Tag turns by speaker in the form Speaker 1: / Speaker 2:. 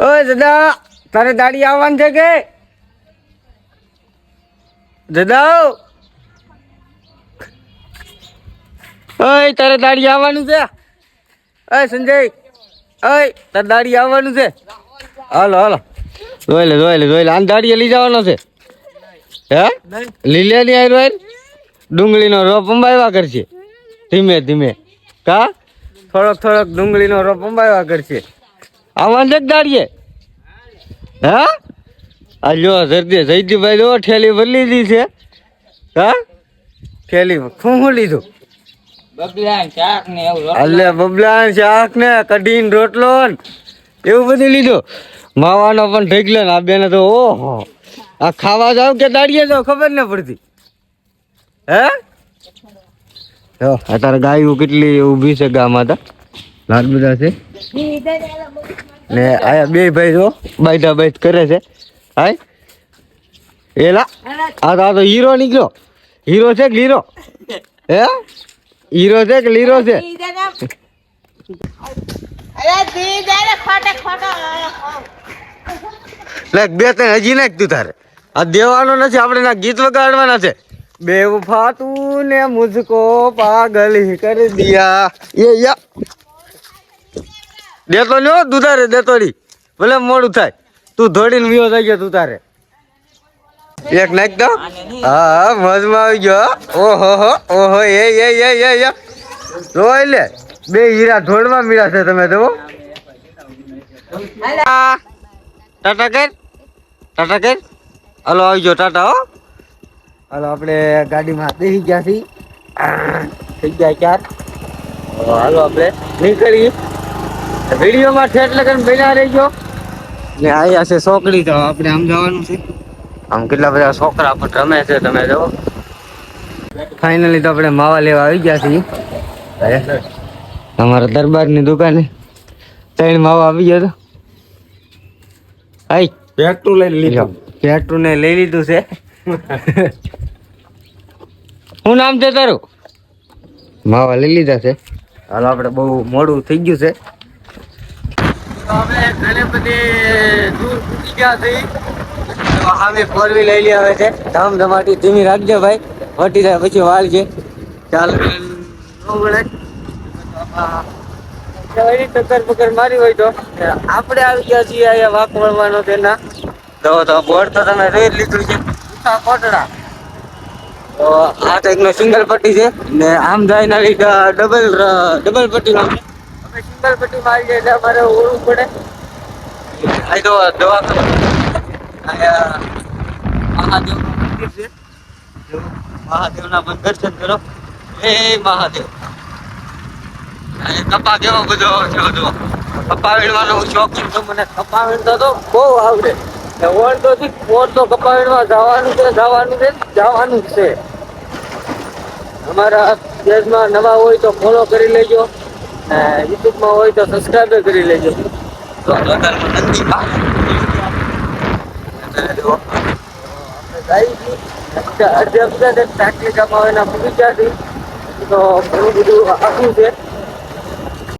Speaker 1: ઓય દાદા તારે દાડી આવવાની છે કે? દાદા ઓય, તારે દાડી આવવાનું છે? ઓય, સંજય, ઓય, તારે દાડી આવવાનું છે? હાલો હાલો. જોઈ લે જોઈ લે જોઈ લે. આને દાડી લઈ જવાનો છે. હે? લીલે ની આયરો આયર ડુંગળીનો રોપ અંબાવ્યા કરશે. ધીમે ધીમે. કા? થોડોક થોડોક ડુંગળીનો રોપ અંબાવ્યા કરશે. આવવાનું છે દાડીએ. હા? આ જો જરદી જયદીભાઈ જો ઠેલી ભરી લીધી છે. હા? ઠેલી શું શું લીધું? અલે બબલા શાક ને કઢીને રોટલો ને એવું બધું લીધું. માવાનો પણ ઢેકલો ને આ બેને તો ઓહો. આ ખાવા જાવ કે દાડીએ જાવ ખબર ન પડતી. હે? અત્યારે ગાયું કેટલી ઊભી છે ગામમાં તો? લાલ બધા છે? ને આયા બે ભાઈ જો બાઈટા બાઈટ કરે છે. હાય. એલા, આ તો આ તો હીરો નીકળ્યો. હીરો છે કે લીરો? હે? હીરો છે કે લીરો છે? બે ત્રણ, હજી નાખ તું તારે. આ દેવાનો નથી, આપણે ના ગીત વગાડવાના છે. બે ફાતું ને મુજકો પાગલ કરી દિયા. એ યા. દેતો ને તું તારે દેતોડી. ભલે મોડું થાય. તું ધોડીને વિયો થઈ ગયો તું તારે. એક નાખ દો. હા મજમાં આવી ગયો ઓહો હો ઓહો એ એ એ એ એ. જોઈ લે બે હીરા ધોડવા મીરા છે તમે તો આ, ટાટા કર. ટાટા કર. હાલો આવી ગયો ટાટા હો. હાલો આપણે ગાડીમાં બેસી ગયા છીએ. થઈ ગયા ચાર. હલો હાલો આપણે નીકળી વિડીયોમાં એટલે લગન બન્યા રહી ગયો ને આયા છે છોકરી તો આપણે આમ જવાનું છે. આમ કેટલા બધા છોકરા પણ રમે છે તમે જો ફાઇનલી તો આપણે માવા લેવા આવી ગયા છીએ. અમારા દરબારની દુકાને ત્રણ માવા આવી ગયો તો આઈ.
Speaker 2: પેટ્રોલ લઈ લીધું.
Speaker 1: પેટ્રોલ ને લઈ લીધું છે. શું નામ છે તારું? માવા લઈ લીધા છે. હાલો આપણે બહુ મોડું થઈ ગયું છે. હવે ઘરે બધી દૂર ગયા છે. સામે ફોર વ્હીલ લઈ આવે છે. ધમધમાટી ધીમી રાખજો ભાઈ. વટી જાય પછી વાળ છે. ચાલ. તો એની ટક્કર પકડ મારી હોય તો. આપણે આવી ગયા છીએ અહીંયા વાક વળવાનો તેના. તો તો બોર્ડ તો તમે જોઈ જ લીધું છે. કોટડા. તો આ તો સિંગલ પટ્ટી છે. ને આમ જાય ના લીધા ડબલ ડબલ પટ્ટી માં છે. સિંગલ પટ્ટી મારી જાય એટલે અમારે ઓળવું પડે. આ તો દવાખાનું. અહીંયા મંદિર છે. મહાદેવના હે મહાદેવ. આ કપા કેવો બધો છે જો કપા વીણવાનો છે. તો મને કપા વીણતા તો બહુ આવડે. ને ઓળતો થી ઓળતો કપા વીણવા જવાનું છે જવાનું છે જવાનું છે. અમારા દેશમાં નવા હોય તો ફોલો કરી લેજો. યુટ્યુબમાં હોય તો સબસ્ક્રાઈબ કરી લેજો. તો અત્યારમાં નંદી બા- અડધે અડધે ટાંકી જમાવાના પૂરી ગયા તો ઘણું બધું આખું છે.